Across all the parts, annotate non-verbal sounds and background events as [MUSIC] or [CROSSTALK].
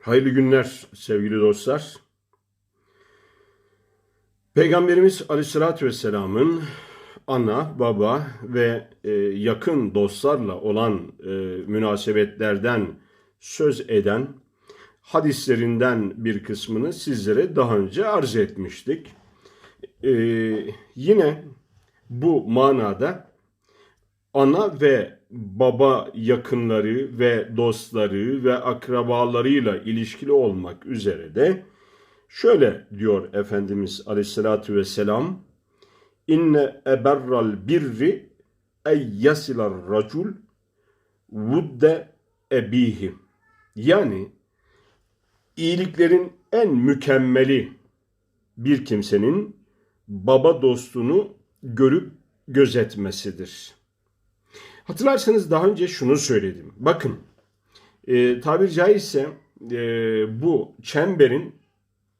Hayırlı günler sevgili dostlar. Peygamberimiz Aleyhisselatü Vesselam'ın ana, baba ve e, yakın dostlarla olan e, münasebetlerden söz eden hadislerinden bir kısmını sizlere daha önce arz etmiştik. E, yine bu manada ana ve baba yakınları ve dostları ve akrabalarıyla ilişkili olmak üzere de şöyle diyor Efendimiz Aleyhisselatü Vesselam İnne eberral birri ey yasilar racul vudde ebihi yani iyiliklerin en mükemmeli bir kimsenin baba dostunu görüp gözetmesidir. Hatırlarsanız daha önce şunu söyledim. Bakın e, tabiri caizse e, bu çemberin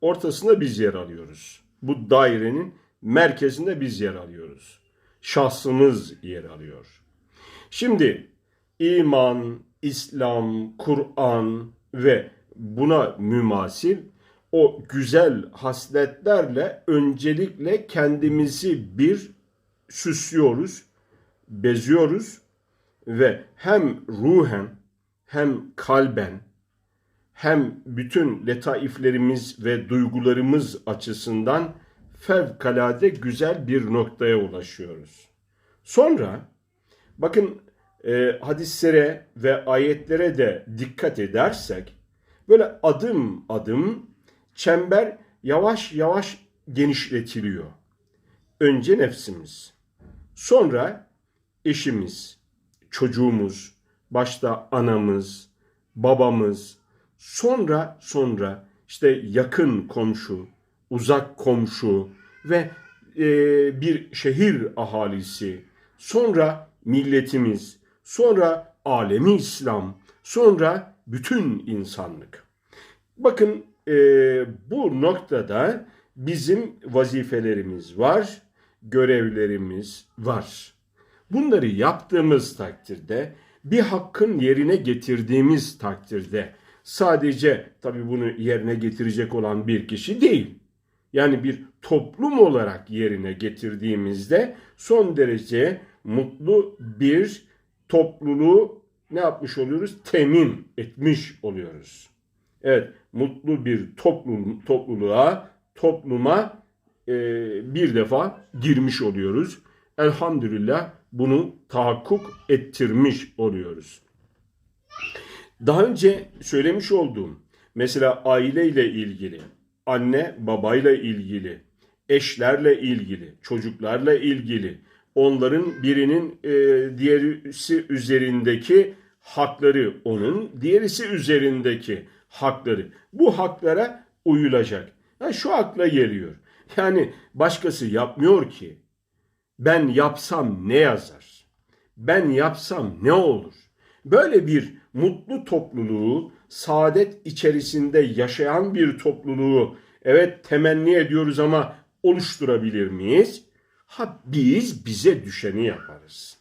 ortasında biz yer alıyoruz. Bu dairenin merkezinde biz yer alıyoruz. Şahsımız yer alıyor. Şimdi iman, İslam, Kur'an ve buna mümasil o güzel hasletlerle öncelikle kendimizi bir süslüyoruz, beziyoruz ve hem ruhen hem kalben hem bütün letaiflerimiz ve duygularımız açısından fevkalade güzel bir noktaya ulaşıyoruz. Sonra bakın e, hadislere ve ayetlere de dikkat edersek böyle adım adım çember yavaş yavaş genişletiliyor. Önce nefsimiz, sonra eşimiz, çocuğumuz, başta anamız, babamız, sonra sonra işte yakın komşu, uzak komşu ve e, bir şehir ahalisi, sonra milletimiz, sonra alemi İslam, sonra bütün insanlık. Bakın e, bu noktada bizim vazifelerimiz var, görevlerimiz var. Bunları yaptığımız takdirde, bir hakkın yerine getirdiğimiz takdirde sadece tabii bunu yerine getirecek olan bir kişi değil. Yani bir toplum olarak yerine getirdiğimizde son derece mutlu bir topluluğu ne yapmış oluyoruz? Temin etmiş oluyoruz. Evet, mutlu bir toplum, topluluğa, topluma e, bir defa girmiş oluyoruz. Elhamdülillah bunu tahakkuk ettirmiş oluyoruz. Daha önce söylemiş olduğum mesela aileyle ilgili, anne babayla ilgili, eşlerle ilgili, çocuklarla ilgili, onların birinin e, diğerisi üzerindeki hakları onun, diğerisi üzerindeki hakları. Bu haklara uyulacak. Yani şu akla geliyor. Yani başkası yapmıyor ki. Ben yapsam ne yazar? Ben yapsam ne olur? Böyle bir mutlu topluluğu, saadet içerisinde yaşayan bir topluluğu evet temenni ediyoruz ama oluşturabilir miyiz? Ha biz bize düşeni yaparız.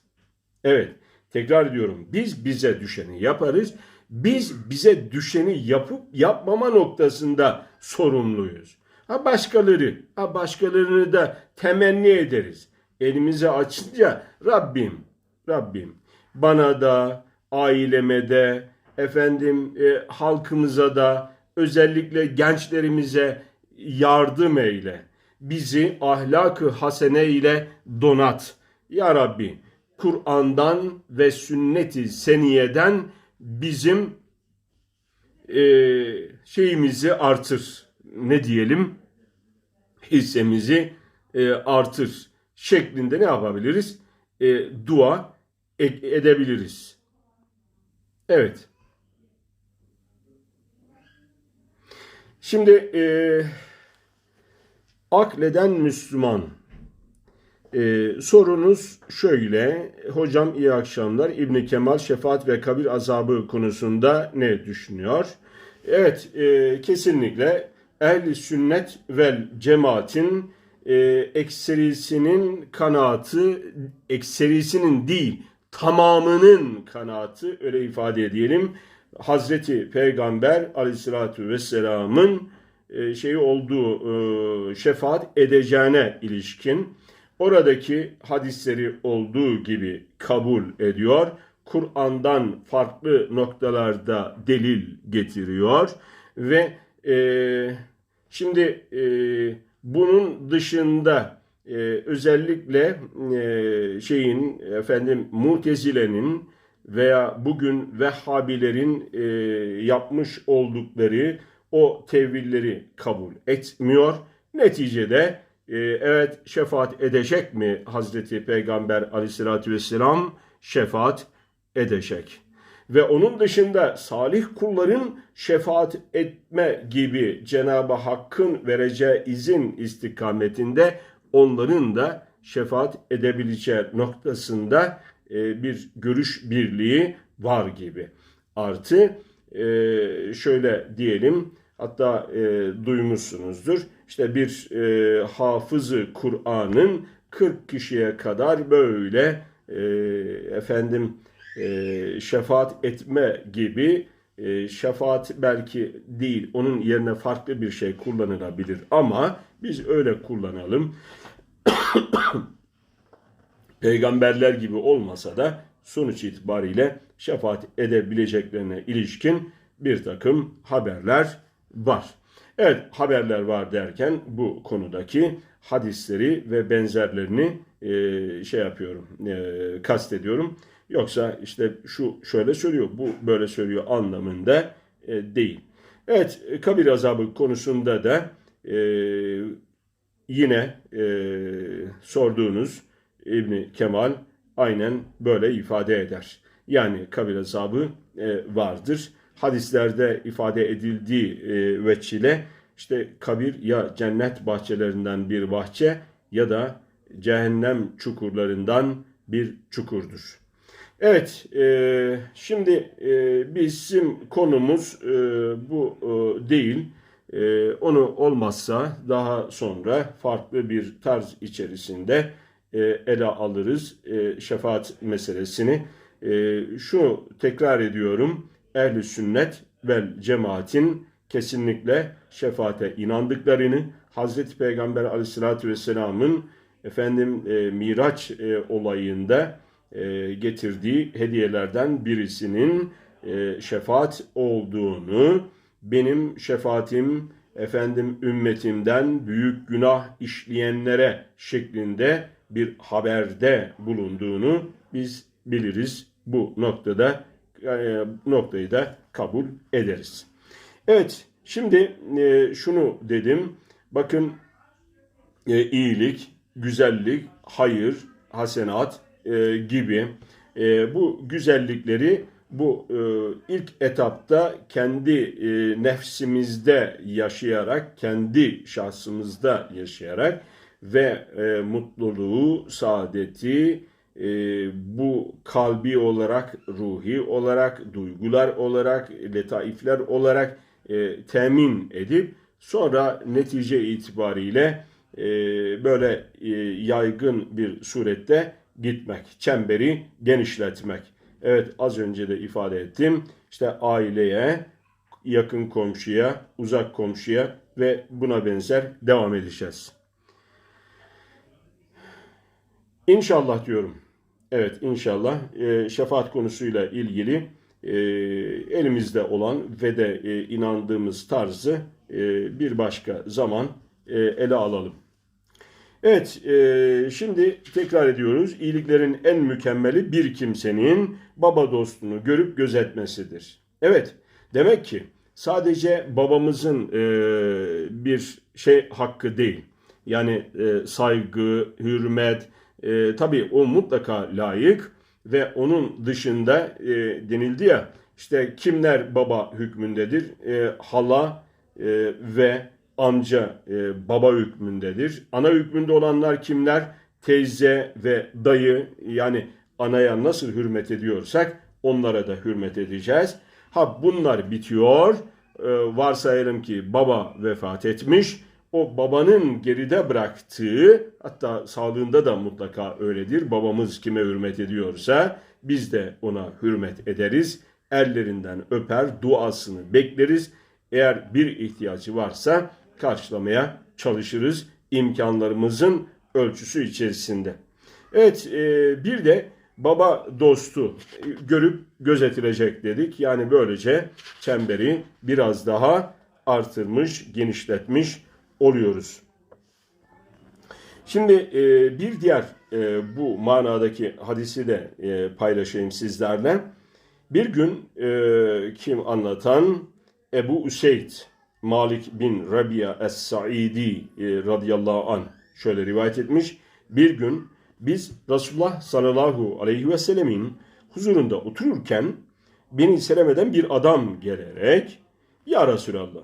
Evet, tekrar ediyorum. Biz bize düşeni yaparız. Biz bize düşeni yapıp yapmama noktasında sorumluyuz. Ha başkaları, ha başkalarını da temenni ederiz. Elimizi açınca Rabbim, Rabbim bana da, aileme de, efendim e, halkımıza da, özellikle gençlerimize yardım eyle. Bizi ahlakı hasene ile donat. Ya Rabbi, Kur'an'dan ve sünneti seniyeden bizim e, şeyimizi artır. Ne diyelim? Hissemizi e, artır şeklinde ne yapabiliriz? E, dua e- edebiliriz. Evet. Şimdi e, akleden Müslüman e, sorunuz şöyle. Hocam iyi akşamlar. İbn Kemal şefaat ve kabir azabı konusunda ne düşünüyor? Evet e, kesinlikle ehl sünnet vel cemaatin e, ekserisinin kanaatı ekserisinin değil tamamının kanaatı öyle ifade edelim. Hazreti Peygamber aleyhissalatü vesselamın e, şeyi olduğu e, şefaat edeceğine ilişkin oradaki hadisleri olduğu gibi kabul ediyor. Kur'an'dan farklı noktalarda delil getiriyor ve e, şimdi e, bunun dışında e, özellikle e, şeyin efendim Mutezile'nin veya bugün Vehhabilerin e, yapmış oldukları o tevilleri kabul etmiyor. Neticede e, evet şefaat edecek mi Hazreti Peygamber aleyhissalatü vesselam? Şefaat edecek. Ve onun dışında salih kulların şefaat etme gibi Cenab-ı Hakk'ın vereceği izin istikametinde onların da şefaat edebileceği noktasında e, bir görüş birliği var gibi. Artı e, şöyle diyelim hatta e, duymuşsunuzdur işte bir hafızı Kur'an'ın 40 kişiye kadar böyle efendim e, şefaat etme gibi e, şefaat belki değil onun yerine farklı bir şey kullanılabilir ama biz öyle kullanalım. [COUGHS] Peygamberler gibi olmasa da sonuç itibariyle şefaat edebileceklerine ilişkin bir takım haberler var. Evet haberler var derken bu konudaki hadisleri ve benzerlerini e, şey yapıyorum, e, kastediyorum. Yoksa işte şu şöyle söylüyor, bu böyle söylüyor anlamında e, değil. Evet, kabir azabı konusunda da e, yine e, sorduğunuz İbni Kemal aynen böyle ifade eder. Yani kabir azabı e, vardır. Hadislerde ifade edildiği e, veçile işte kabir ya cennet bahçelerinden bir bahçe ya da cehennem çukurlarından bir çukurdur. Evet, e, şimdi e, bizim konumuz e, bu e, değil. E, onu olmazsa daha sonra farklı bir tarz içerisinde e, ele alırız e, şefaat meselesini. E, şunu tekrar ediyorum, ehl sünnet vel cemaatin kesinlikle şefaate inandıklarını, Hazreti Peygamber aleyhissalatü vesselamın efendim e, Miraç e, olayında e, getirdiği hediyelerden birisinin e, şefaat olduğunu, benim şefaatim efendim ümmetimden büyük günah işleyenlere şeklinde bir haberde bulunduğunu biz biliriz. Bu noktada e, noktayı da kabul ederiz. Evet, şimdi şunu dedim. Bakın iyilik, güzellik, hayır, hasenat e, gibi. E, bu güzellikleri bu e, ilk etapta kendi e, nefsimizde yaşayarak, kendi şahsımızda yaşayarak ve e, mutluluğu, saadeti e, bu kalbi olarak, ruhi olarak, duygular olarak, letaifler olarak e, temin edip sonra netice itibariyle e, böyle e, yaygın bir surette gitmek, çemberi genişletmek. Evet az önce de ifade ettim. İşte aileye, yakın komşuya, uzak komşuya ve buna benzer devam edeceğiz. İnşallah diyorum. Evet inşallah e, şefaat konusuyla ilgili e, elimizde olan ve de e, inandığımız tarzı e, bir başka zaman e, ele alalım. Evet, e, şimdi tekrar ediyoruz. İyiliklerin en mükemmeli bir kimsenin baba dostunu görüp gözetmesidir. Evet, demek ki sadece babamızın e, bir şey hakkı değil. Yani e, saygı, hürmet, e, tabii o mutlaka layık ve onun dışında e, denildi ya işte kimler baba hükmündedir? E, hala e, ve amca e, baba hükmündedir. Ana hükmünde olanlar kimler? Teyze ve dayı yani anaya nasıl hürmet ediyorsak onlara da hürmet edeceğiz. Ha bunlar bitiyor. E, varsayalım ki baba vefat etmiş. O babanın geride bıraktığı hatta sağlığında da mutlaka öyledir. Babamız kime hürmet ediyorsa biz de ona hürmet ederiz. ellerinden öper, duasını bekleriz. Eğer bir ihtiyacı varsa karşılamaya çalışırız imkanlarımızın ölçüsü içerisinde. Evet e, bir de baba dostu görüp gözetilecek dedik. Yani böylece çemberi biraz daha artırmış, genişletmiş oluyoruz. Şimdi e, bir diğer e, bu manadaki hadisi de paylaşayım sizlerle. Bir gün kim anlatan? Ebu Üseyd Malik bin Rabia Es-Saidi e, radıyallahu an şöyle rivayet etmiş. Bir gün biz Resulullah sallallahu aleyhi ve sellemin huzurunda otururken beni selemeden bir adam gelerek Ya Resulallah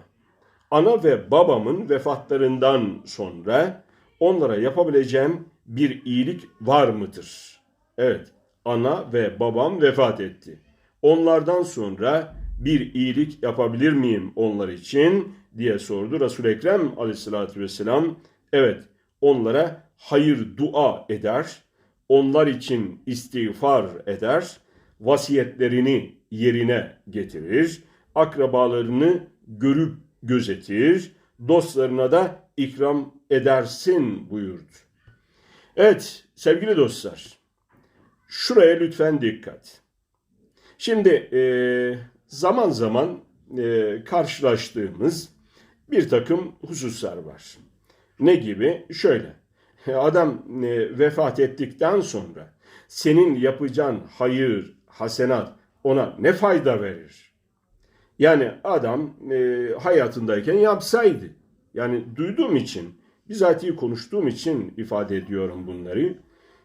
ana ve babamın vefatlarından sonra onlara yapabileceğim bir iyilik var mıdır? Evet, ana ve babam vefat etti. Onlardan sonra bir iyilik yapabilir miyim onlar için diye sordu. Resul-i Ekrem aleyhissalatü vesselam evet onlara hayır dua eder, onlar için istiğfar eder, vasiyetlerini yerine getirir, akrabalarını görüp gözetir, dostlarına da ikram edersin buyurdu. Evet sevgili dostlar, şuraya lütfen dikkat. Şimdi e, zaman zaman e, karşılaştığımız bir takım hususlar var. Ne gibi? Şöyle, adam e, vefat ettikten sonra senin yapacağın hayır, hasenat ona ne fayda verir? Yani adam e, hayatındayken yapsaydı. Yani duyduğum için, bizatihi konuştuğum için ifade ediyorum bunları.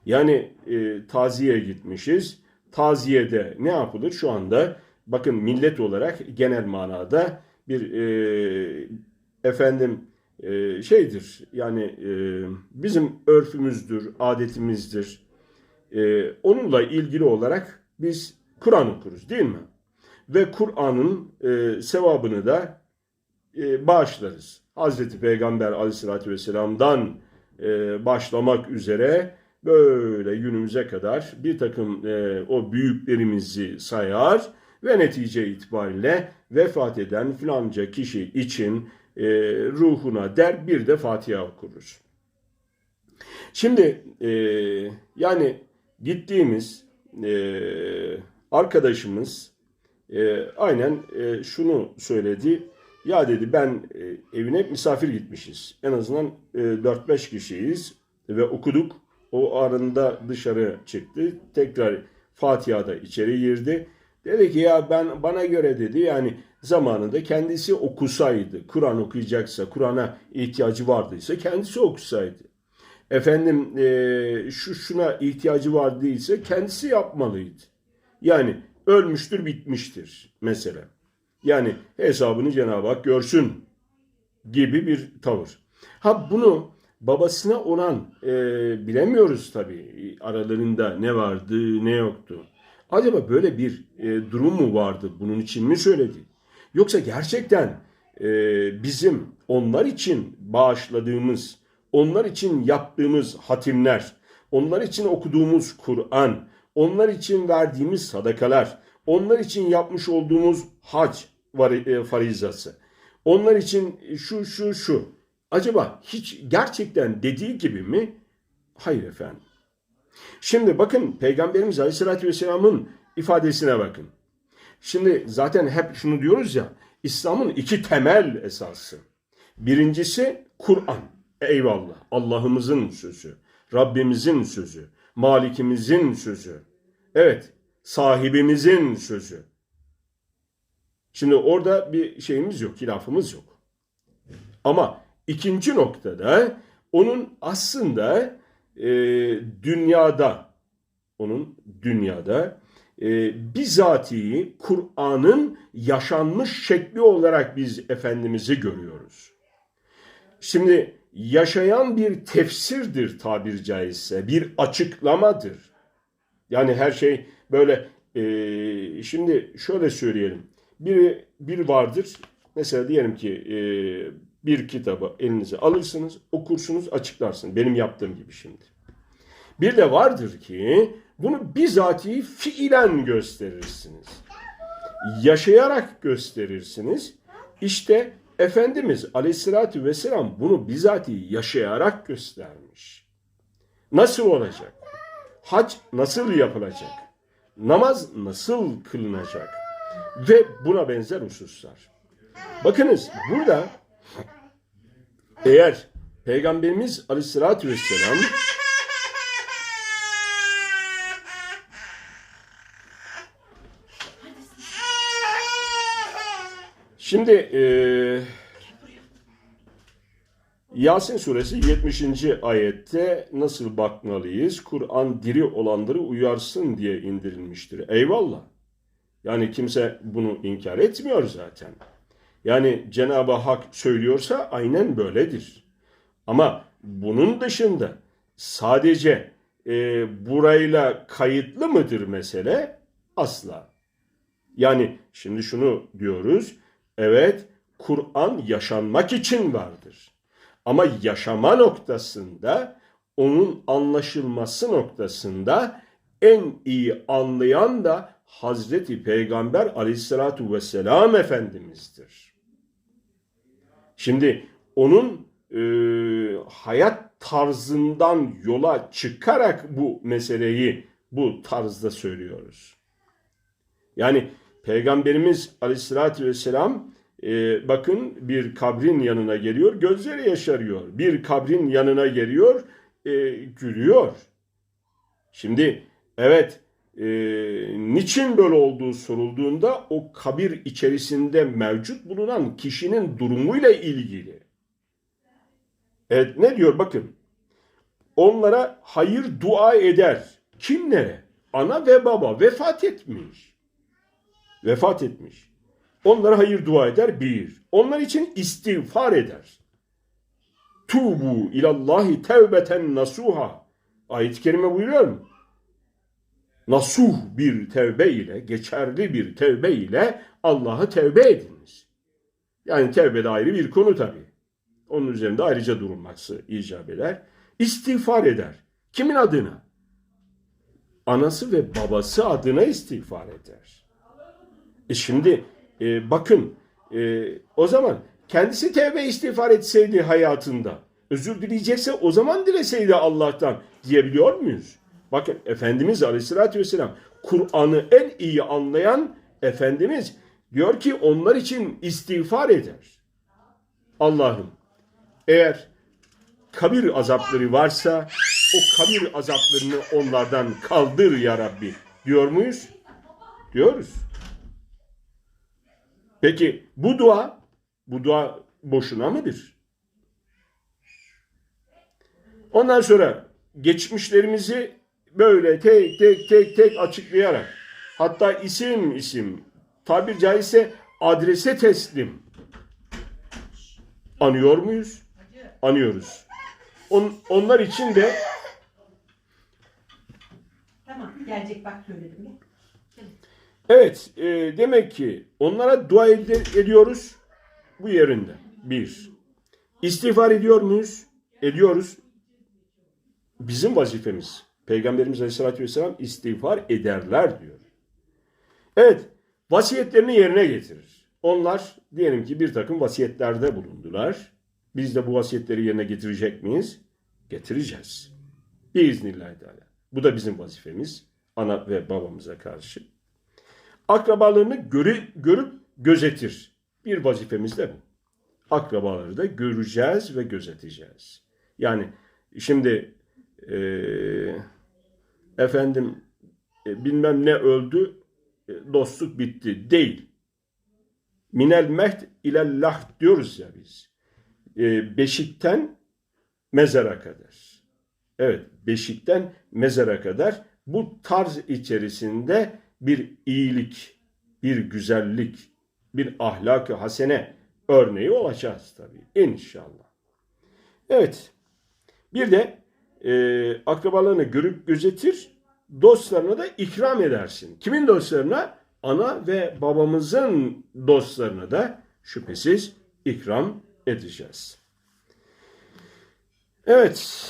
Yani e, taziye gitmişiz. Taziyede ne yapılır? Şu anda bakın millet olarak genel manada bir e, efendim e, şeydir. Yani e, bizim örfümüzdür, adetimizdir. E, onunla ilgili olarak biz Kur'an okuruz değil mi? Ve Kur'an'ın e, sevabını da e, bağışlarız. Hazreti Peygamber aleyhissalatü vesselam'dan e, başlamak üzere böyle günümüze kadar bir takım e, o büyüklerimizi sayar ve netice itibariyle vefat eden filanca kişi için e, ruhuna der bir de Fatiha okuruz. Şimdi e, yani gittiğimiz e, arkadaşımız e, aynen e, şunu söyledi. Ya dedi ben e, evine misafir gitmişiz. En azından e, 4-5 kişiyiz ve okuduk. O arında dışarı çıktı. Tekrar Fatiha'da içeri girdi. Dedi ki ya ben bana göre dedi yani zamanında kendisi okusaydı, Kur'an okuyacaksa, Kur'an'a ihtiyacı vardıysa kendisi okusaydı. Efendim e, şu şuna ihtiyacı vardıysa kendisi yapmalıydı. Yani ölmüştür bitmiştir mesela. Yani hesabını Cenab-ı Hak görsün gibi bir tavır. Ha bunu babasına olan e, bilemiyoruz tabii aralarında ne vardı ne yoktu. Acaba böyle bir e, durum mu vardı bunun için mi söyledi? Yoksa gerçekten e, bizim onlar için bağışladığımız, onlar için yaptığımız hatimler, onlar için okuduğumuz Kur'an, onlar için verdiğimiz sadakalar, onlar için yapmış olduğumuz hac e, farizası, onlar için şu şu şu. Acaba hiç gerçekten dediği gibi mi? Hayır efendim. Şimdi bakın Peygamberimiz Aleyhisselatü Vesselam'ın ifadesine bakın. Şimdi zaten hep şunu diyoruz ya, İslam'ın iki temel esası. Birincisi Kur'an. Eyvallah. Allah'ımızın sözü. Rabbimizin sözü. Malikimizin sözü. Evet. Sahibimizin sözü. Şimdi orada bir şeyimiz yok, hilafımız yok. Ama ikinci noktada onun aslında e, dünyada, onun dünyada e, bizatihi Kur'an'ın yaşanmış şekli olarak biz Efendimiz'i görüyoruz. Şimdi yaşayan bir tefsirdir tabir caizse, bir açıklamadır. Yani her şey böyle, e, şimdi şöyle söyleyelim. Biri, bir vardır, mesela diyelim ki e, bir kitabı elinize alırsınız, okursunuz, açıklarsınız. Benim yaptığım gibi şimdi. Bir de vardır ki bunu bizatihi fiilen gösterirsiniz. yaşayarak gösterirsiniz. İşte Efendimiz Aleyhisselatü Vesselam bunu bizatihi yaşayarak göstermiş. Nasıl olacak? Hac nasıl yapılacak? Namaz nasıl kılınacak? Ve buna benzer hususlar. Bakınız burada eğer Peygamberimiz Aleyhisselatü Vesselam Şimdi eee Yasin suresi 70. ayette nasıl bakmalıyız? Kur'an diri olanları uyarsın diye indirilmiştir. Eyvallah. Yani kimse bunu inkar etmiyor zaten. Yani Cenab-ı Hak söylüyorsa aynen böyledir. Ama bunun dışında sadece e, burayla kayıtlı mıdır mesele? Asla. Yani şimdi şunu diyoruz. Evet Kur'an yaşanmak için vardır. Ama yaşama noktasında onun anlaşılması noktasında en iyi anlayan da Hazreti Peygamber aleyhissalatu vesselam Efendimiz'dir. Şimdi onun e, hayat tarzından yola çıkarak bu meseleyi bu tarzda söylüyoruz. Yani Peygamberimiz aleyhissalatü vesselam e, bakın bir kabrin yanına geliyor, gözleri yaşarıyor. Bir kabrin yanına geliyor, e, gülüyor. Şimdi evet e, niçin böyle olduğu sorulduğunda o kabir içerisinde mevcut bulunan kişinin durumuyla ilgili. Evet ne diyor bakın. Onlara hayır dua eder. Kimlere? Ana ve baba vefat etmiş. Vefat etmiş. Onlara hayır dua eder bir. Onlar için istiğfar eder. Tubu ilallahi tevbeten nasuha. Ayet-i kerime buyuruyor mu? Nasuh bir tevbe ile, geçerli bir tevbe ile Allah'a tevbe ediniz. Yani tevbe de ayrı bir konu tabii. Onun üzerinde ayrıca durulması icap eder. İstiğfar eder. Kimin adına? Anası ve babası adına istiğfar eder. E şimdi e, bakın e, o zaman kendisi tevbe istiğfar etseydi hayatında özür dileyecekse o zaman dileseydi Allah'tan diyebiliyor muyuz? Bakın Efendimiz Aleyhisselatü Vesselam Kur'an'ı en iyi anlayan Efendimiz diyor ki onlar için istiğfar eder. Allah'ım eğer kabir azapları varsa o kabir azaplarını onlardan kaldır ya Rabbi diyor muyuz? Diyoruz. Peki bu dua, bu dua boşuna mıdır? Ondan sonra geçmişlerimizi böyle tek tek tek tek açıklayarak hatta isim isim tabir caizse adrese teslim anıyor muyuz? Anıyoruz. On, onlar için de Tamam gelecek bak söyledim ya. Evet e, demek ki onlara dua ed- ediyoruz bu yerinde. Bir. İstiğfar ediyor muyuz? Ediyoruz. Bizim vazifemiz. Peygamberimiz Aleyhisselatü Vesselam istiğfar ederler diyor. Evet, vasiyetlerini yerine getirir. Onlar diyelim ki bir takım vasiyetlerde bulundular. Biz de bu vasiyetleri yerine getirecek miyiz? Getireceğiz. Biiznillahü Teala. Bu da bizim vazifemiz. Ana ve babamıza karşı. Akrabalarını görü, görüp gözetir. Bir vazifemiz de bu. Akrabaları da göreceğiz ve gözeteceğiz. Yani şimdi eee efendim e, bilmem ne öldü e, dostluk bitti değil. Minel mehd ile lah diyoruz ya biz. E, beşikten mezara kadar. Evet beşikten mezara kadar bu tarz içerisinde bir iyilik, bir güzellik, bir ahlak-ı hasene örneği olacağız tabii inşallah. Evet bir de e, akrabalarını görüp gözetir, dostlarına da ikram edersin. Kimin dostlarına? Ana ve babamızın dostlarına da şüphesiz ikram edeceğiz. Evet.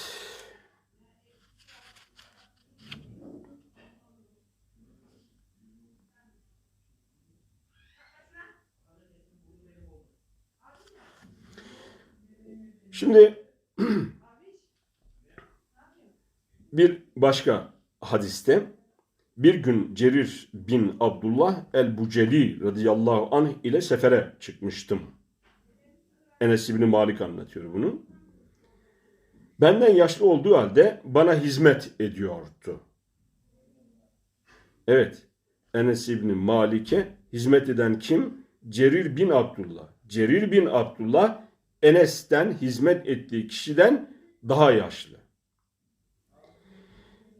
Şimdi [CLEARS THROAT] bir başka hadiste bir gün Cerir bin Abdullah el-Buceli radıyallahu anh ile sefere çıkmıştım. Enes İbni Malik anlatıyor bunu. Benden yaşlı olduğu halde bana hizmet ediyordu. Evet, Enes İbni Malik'e hizmet eden kim? Cerir bin Abdullah. Cerir bin Abdullah Enes'ten hizmet ettiği kişiden daha yaşlı.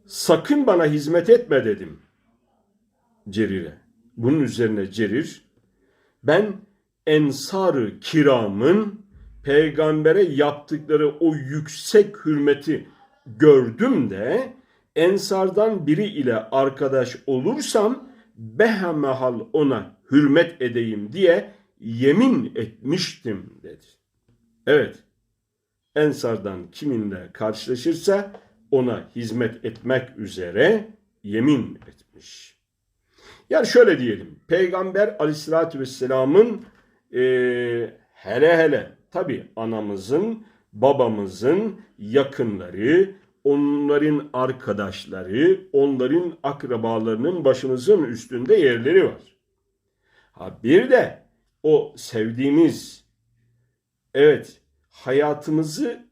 Sakın bana hizmet etme dedim Cerir'e. Bunun üzerine Cerir, ben ensar kiramın peygambere yaptıkları o yüksek hürmeti gördüm de ensardan biri ile arkadaş olursam behemehal ona hürmet edeyim diye yemin etmiştim dedi. Evet, ensardan kiminle karşılaşırsa ona hizmet etmek üzere yemin etmiş. Yani şöyle diyelim, Peygamber aleyhissalatü vesselamın e, hele hele tabi anamızın, babamızın yakınları, onların arkadaşları, onların akrabalarının başımızın üstünde yerleri var. Ha bir de o sevdiğimiz, evet hayatımızı,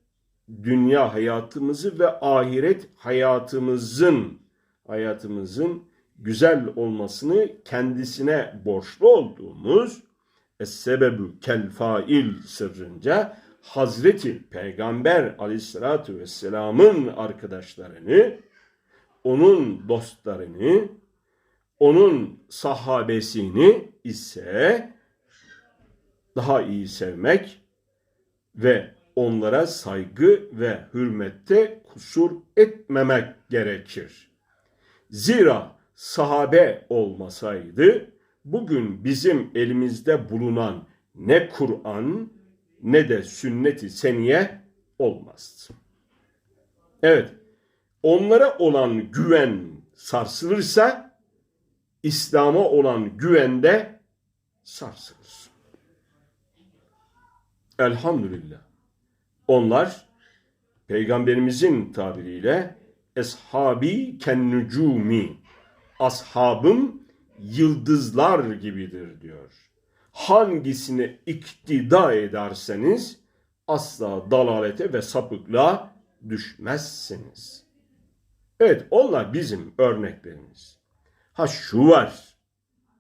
dünya hayatımızı ve ahiret hayatımızın, hayatımızın güzel olmasını kendisine borçlu olduğumuz Es-sebebü kel fail sırrınca Hazreti Peygamber aleyhissalatü vesselamın arkadaşlarını, onun dostlarını, onun sahabesini ise daha iyi sevmek ve onlara saygı ve hürmette kusur etmemek gerekir. Zira sahabe olmasaydı bugün bizim elimizde bulunan ne Kur'an ne de sünnet-i seniye olmazdı. Evet, onlara olan güven sarsılırsa İslam'a olan güven de sarsılır. Elhamdülillah. Onlar peygamberimizin tabiriyle eshabi kennucumi ashabım yıldızlar gibidir diyor. Hangisine iktida ederseniz asla dalalete ve sapıklığa düşmezsiniz. Evet onlar bizim örneklerimiz. Ha şu var,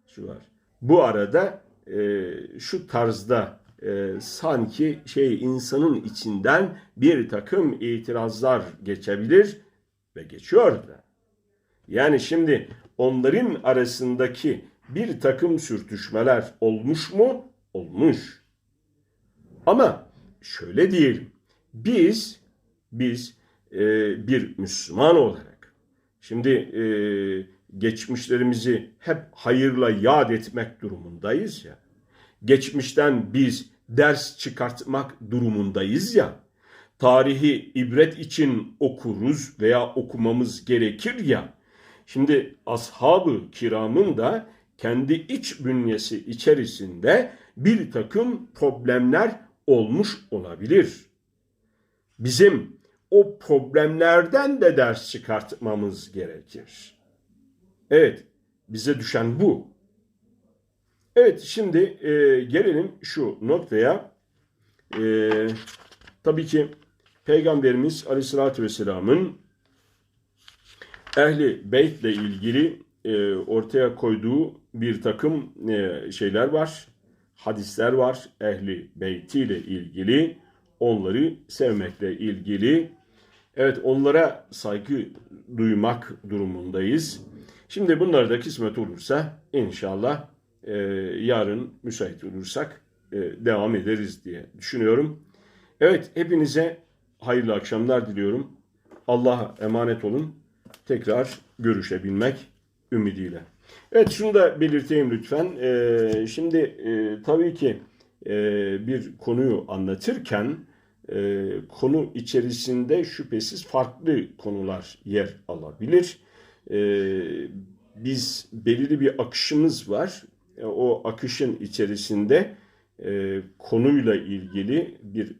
şu var. Bu arada e, şu tarzda e, sanki şey insanın içinden bir takım itirazlar geçebilir ve geçiyor da. Yani şimdi onların arasındaki bir takım sürtüşmeler olmuş mu? Olmuş. Ama şöyle diyelim. Biz biz e, bir Müslüman olarak şimdi e, geçmişlerimizi hep hayırla yad etmek durumundayız ya. Geçmişten biz ders çıkartmak durumundayız ya. Tarihi ibret için okuruz veya okumamız gerekir ya. Şimdi ashab-ı kiramın da kendi iç bünyesi içerisinde bir takım problemler olmuş olabilir. Bizim o problemlerden de ders çıkartmamız gerekir. Evet, bize düşen bu. Evet, şimdi e, gelelim şu noktaya. E, tabii ki Peygamberimiz Aleyhisselatü Vesselam'ın Ehli Beyt ile ilgili e, ortaya koyduğu bir takım e, şeyler var. Hadisler var. Ehli Beyti ile ilgili. Onları sevmekle ilgili. Evet onlara saygı duymak durumundayız. Şimdi bunları da kısmet olursa inşallah e, yarın müsait olursak e, devam ederiz diye düşünüyorum. Evet hepinize hayırlı akşamlar diliyorum. Allah'a emanet olun. Tekrar görüşebilmek ümidiyle. Evet şunu da belirteyim lütfen. Ee, şimdi e, tabii ki e, bir konuyu anlatırken e, konu içerisinde şüphesiz farklı konular yer alabilir. E, biz belirli bir akışımız var. E, o akışın içerisinde e, konuyla ilgili bir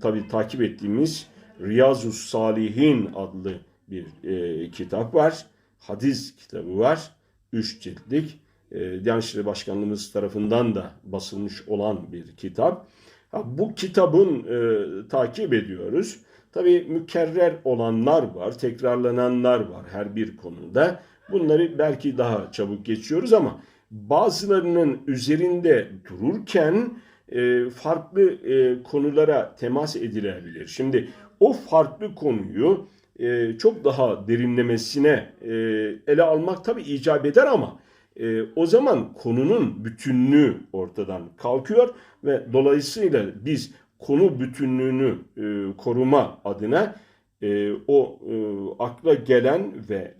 tabii takip ettiğimiz Riyazus Salihin adlı bir e, kitap var. Hadis kitabı var. Üç ciltlik. E, Diyanet İşleri Başkanlığımız tarafından da basılmış olan bir kitap. Ha, bu kitabın e, takip ediyoruz. Tabii mükerrer olanlar var, tekrarlananlar var her bir konuda. Bunları belki daha çabuk geçiyoruz ama bazılarının üzerinde dururken e, farklı e, konulara temas edilebilir. Şimdi o farklı konuyu e, çok daha derinlemesine e, ele almak tabii icap eder ama e, o zaman konunun bütünlüğü ortadan kalkıyor ve dolayısıyla biz konu bütünlüğünü e, koruma adına e, o e, akla gelen ve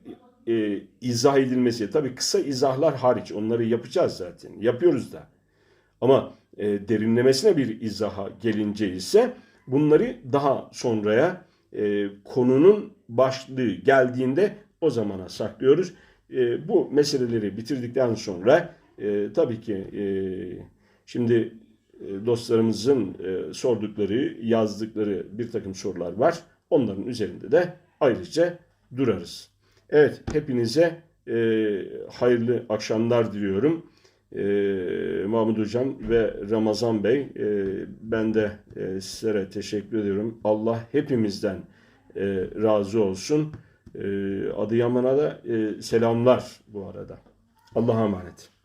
e, izah edilmesi tabii kısa izahlar hariç onları yapacağız zaten yapıyoruz da ama e, derinlemesine bir izaha gelince ise bunları daha sonraya e, konunun başlığı geldiğinde o zamana saklıyoruz. E, bu meseleleri bitirdikten sonra e, tabii ki e, şimdi e, dostlarımızın e, sordukları, yazdıkları bir takım sorular var. Onların üzerinde de ayrıca durarız. Evet, hepinize e, hayırlı akşamlar diliyorum. E, Mahmut Hocam ve Ramazan Bey, e, ben de e, sizlere teşekkür ediyorum. Allah hepimizden e, razı olsun. E, Adıyaman'a da e, selamlar bu arada. Allah'a emanet.